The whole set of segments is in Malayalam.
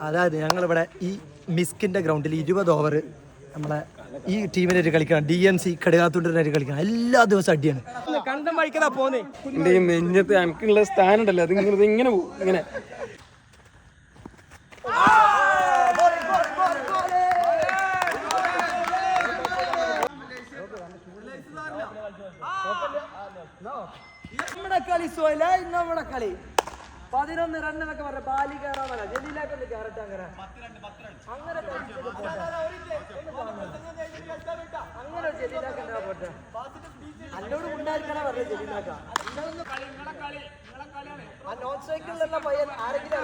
അതായത് ഞങ്ങളിവിടെ ഈ മിസ്കിന്റെ ഗ്രൗണ്ടിൽ ഇരുപത് ഓവർ നമ്മളെ ഈ ടീമിനായിട്ട് കളിക്കണം. ഡി എം സി കടുകാത്തൂരിനായിട്ട് കളിക്കണം. എല്ലാ ദിവസവും അടിയാണ്. കണ്ടം വഴിക്കതാ പോന്നേ. ഈ നെഞ്ഞത്ത് എനിക്കുള്ള സ്ഥാനം ഉണ്ടല്ലോ. അത് ഇങ്ങനെ ഇങ്ങനെ പോകും ഇങ്ങനെ. നമ്മുടെ കളി സോയില നമ്മുടെ കളി. പതിനൊന്ന് റൺ എന്നൊക്കെ പറഞ്ഞ ബാലി കയറാൻ ജലീലൊക്കെ കയറട്ടെ അങ്ങനെ. അങ്ങനെ. അങ്ങനെ ജലീലാക്ക് ഉണ്ടാ പോട്ടെ. അന്നോട് ഉണ്ടായിരിക്കണ പറഞ്ഞ ജലീലാക്ക. ആ നോൺ സൈക്കിളിലുള്ള പയ്യൻ ആരെങ്കിലും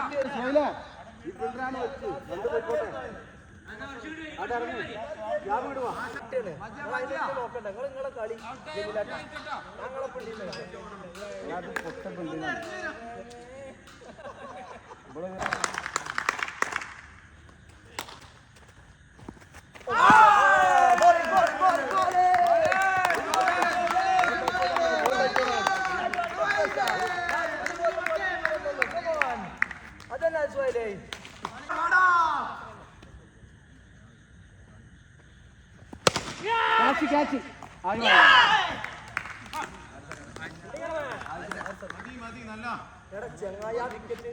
നോക്കണ്ട. നിങ്ങൾ നിങ്ങളെ കളി. ഞങ്ങളെ പിള്ളി അതന്നെ സുഹൈലേ എടാ ചെങ്ങായ വിക്കറ്റ്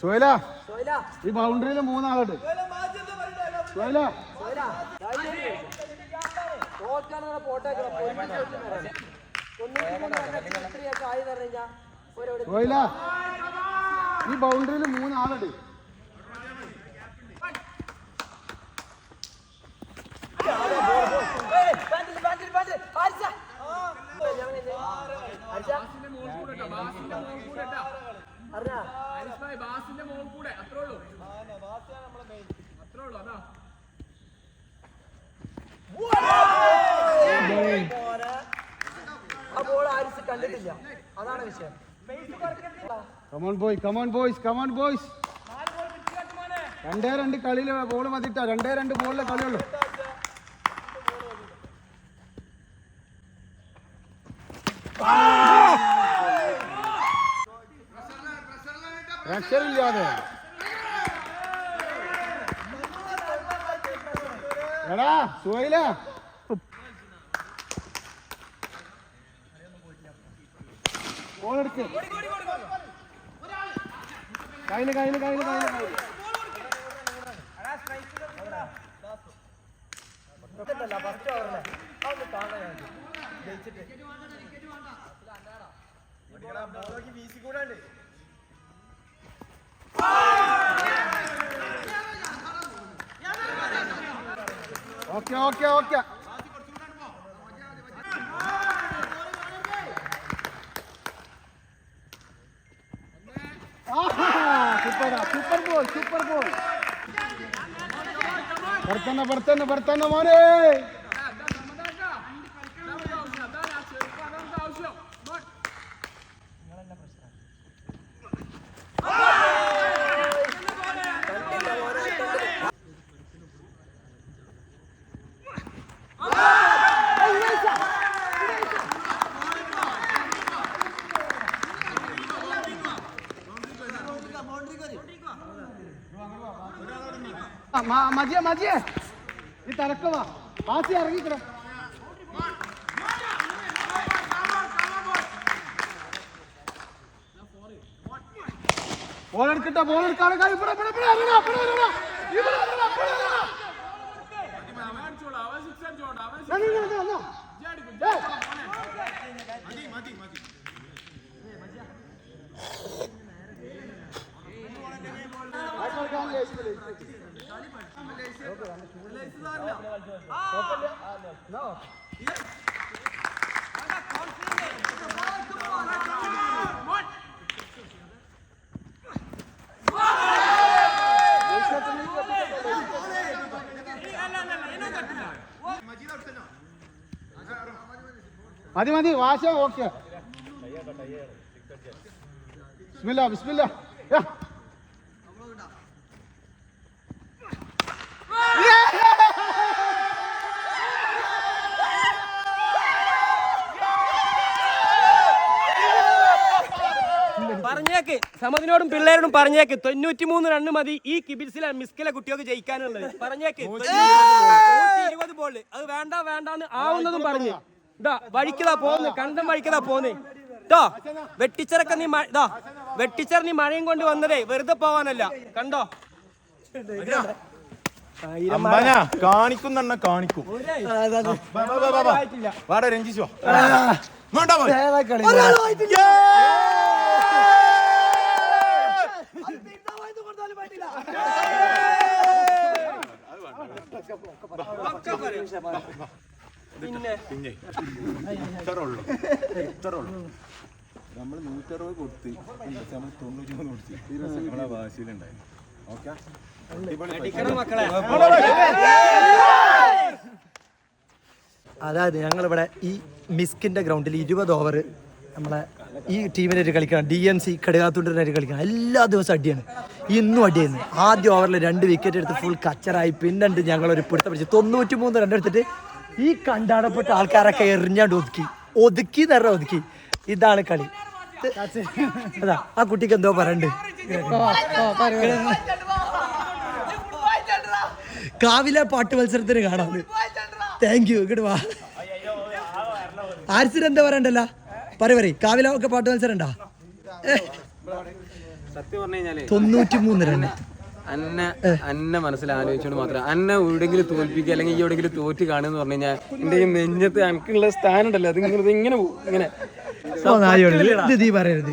സുഹൈല ഈ ബൗണ്ടറിയിൽ മൂന്നാളുണ്ട്. സുഹൈല. സോയില ഈ ബൗണ്ടറിയിൽ മൂന്നാളുണ്ട്. Come on boy come on boys come on boys രണ്ടേ രണ്ട് കളിയിൽ ബോൾ മതിട്ടാ. രണ്ടേ രണ്ട് ബോളിലെ കളിയുള്ളൂ. പ്രഷറില്ലാതെ എടാ സുഹൈല. എടുക്ക്. കയ്യിൽ കയ്യിൽ കയ്യിൽ കയ്യിൽ കയ്യിൽ. Okay okay okay. ಬರ್ತಾನ ಬರ್ತಾನ ಬರ್ತಾನ ಮಾರೇ മജിയെ മജിയെ ഈ തലക്കവാ പാസി ഇറങ്ങിക്കണം ബോൾ എടുക്കട്ടെ ബോൾ എടുക്കാണ് ഇവിടെ ഇവിടെ ഇവിടെ ഇവിടെ ഇറങ്ങടാ, ഇവിടെ ഇറങ്ങടാ. ഇവിടെ ഇറങ്ങടാ, ഇവിടെ ഇറങ്ങടാ. ദാ, നീ, നീ, നീ, നീ. ഏയ്. ആയിക്കോട്ടെ, മതി മതി വാശ ഓക്കെ. പറഞ്ഞേക്ക്. സമതിനോടും പിള്ളേരോടും പറഞ്ഞേക്ക്. തൊണ്ണൂറ്റി മൂന്ന് റണ്ണ് മതി. ഈ കിബിൽസിലെ മിസ്കിലെ കുട്ടികൾക്ക് ജയിക്കാനുള്ളത്. പറഞ്ഞേക്ക്. ഇരുപത് ബോൾ അത് വേണ്ട വേണ്ടാന്ന് ആവുന്നതും പറഞ്ഞു. ഇതാ വഴിക്കതാ പോന്ന് കണ്ടം വഴിക്കതാ പോന്നെ ഇതോ വെട്ടിച്ചിറക്ക നീ ഇതാ വെട്ടിച്ചിറ നീ മഴയും കൊണ്ട് വന്നതേ വെറുതെ പോവാനല്ല. കണ്ടോ? കാണിക്കുന്നെണ്ണ കാണിക്കുന്ന കാണിക്കും വാ, വാ, വാ, വാ, വാ. വാടാ രഞ്ജിച്ചു? പിന്നെ ഇത്ര ഉള്ളു ഇത്ര ഉള്ളു നമ്മൾ നൂറ്ററുപത് കൊടുത്ത്. നമ്മൾ തൊണ്ണൂറ്റി മൂന്ന് കൊടുത്ത്. നമ്മളെ വാശിയിലുണ്ടായിരുന്നു ഓക്കെ? അടിക്കണം മക്കളെ. അതായത് ഞങ്ങളിവിടെ ഈ മിസ്കിന്റെ ഗ്രൗണ്ടിൽ ഇരുപത് ഓവർ നമ്മളെ ഈ ടീമിനായിട്ട് കളിക്കണം. ഡി എം സി കടുകാത്തുണ്ടിനായിട്ട് കളിക്കണം. എല്ലാ ദിവസവും അടിയാണ്. ഇന്നും അടിയായിരുന്നു. ആദ്യ ഓവറിൽ രണ്ട് വിക്കറ്റ് എടുത്ത് ഫുൾ കച്ചറായി. പിന്നുണ്ട് ഞങ്ങളൊരു പിടുത്തം പിടിച്ച് തൊണ്ണൂറ്റി മൂന്ന് രണ്ടെടുത്തിട്ട് എടുത്തിട്ട് ഈ കണ്ടാടപ്പെട്ട ആൾക്കാരൊക്കെ എറിഞ്ഞാണ്ട് ഒതുക്കി. ഒതുക്കി നിറ ഒതുക്കി. ഇതാണ് കളി. അതാ ആ കുട്ടിക്ക് എന്തോ പറയണ്ട്. കാവിലെ പാട്ട് മത്സരത്തിന് കാണാം. താങ്ക് യു ഇങ്ങോട്ട് വാ. ആരിസിന് എന്താ പറയണ്ടല്ല? പറ പറ കാവിലെ ഒക്കെ പാട്ട് മത്സരം ഉണ്ടാ തൊണ്ണൂറ്റി മൂന്ന് റൺ അന്ന അന്നെ മനസ്സിൽ ആലോചിച്ചുകൊണ്ട് മാത്രം. അന്നെ എവിടെയെങ്കിലും തോൽപ്പിക്കുക അല്ലെങ്കിൽ ഈ എവിടെയെങ്കിലും തോറ്റ് കാണുക പറഞ്ഞു കഴിഞ്ഞാൽ എന്റെ ഈ നെഞ്ഞത്ത് എനിക്കുള്ള സ്ഥാനം ഉണ്ടല്ലോ അത് ഇങ്ങനെ പോകും. ഇങ്ങനെ. പറയരുത്.